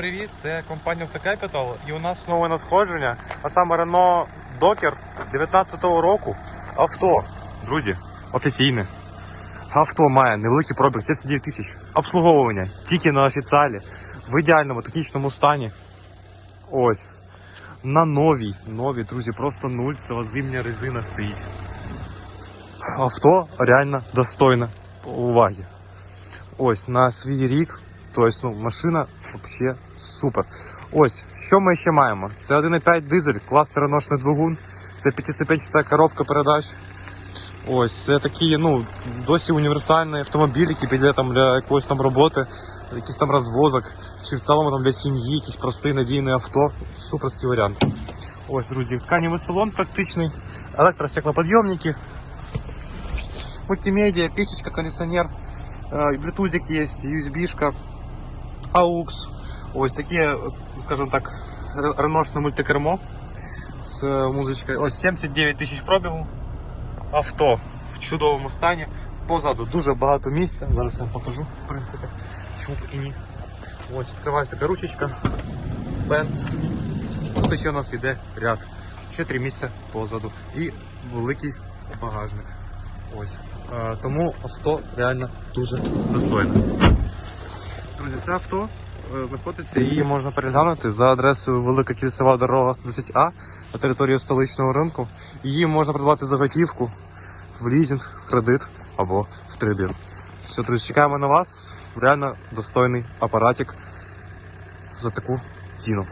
Привіт, це компанія Capital і у нас нове надходження, а саме Renault Docker 19-го року. Авто, друзі, офіційне. Авто має невеликий пробіг 79 тисяч. Обслуговування тільки на офіціалі, в ідеальному технічному стані. Ось. На новій, новій, друзі, просто нуль, це зимня резина стоїть. Авто реально достойне уваги. Ось на свій рік. Тобто, ну, машина взагалі супер. Ось, що ми ще маємо? Це 1,5 дизель, клас переношений двигун, це п'ятиступенчата коробка передач. Ось, це такий, ну, досі універсальний автомобіль, який піде там для якоїсь там роботи, якийсь там розвозок, чи в цілому там для сім'ї, якийсь простий надійний авто. Суперський варіант. Ось, друзі, тканевий салон практичний, електростеклоподйомники, мультимедіа, печечка, кондиціонер, е, блютузик є, USB-шка, AUX. Ось таке, скажімо так, реношне мультикермо з е, музичкою. Ось 79 тисяч пробігу. Авто в чудовому стані. Позаду дуже багато місця. Зараз я вам покажу, в принципі. Чому б і ні. Ось відкривається така ручечка. Бенц. Тут ще у нас йде ряд. Ще три місця позаду. І великий багажник. Ось. Е, Тому авто реально дуже достойне. Це авто е, знаходиться, її можна переглянути за адресою Велика кільцева дорога 10А на території столичного ринку. Її можна придбати за готівку, в лізінг, в кредит або в трейдинг. Все, друзі, чекаємо на вас. Реально достойний апаратик за таку ціну.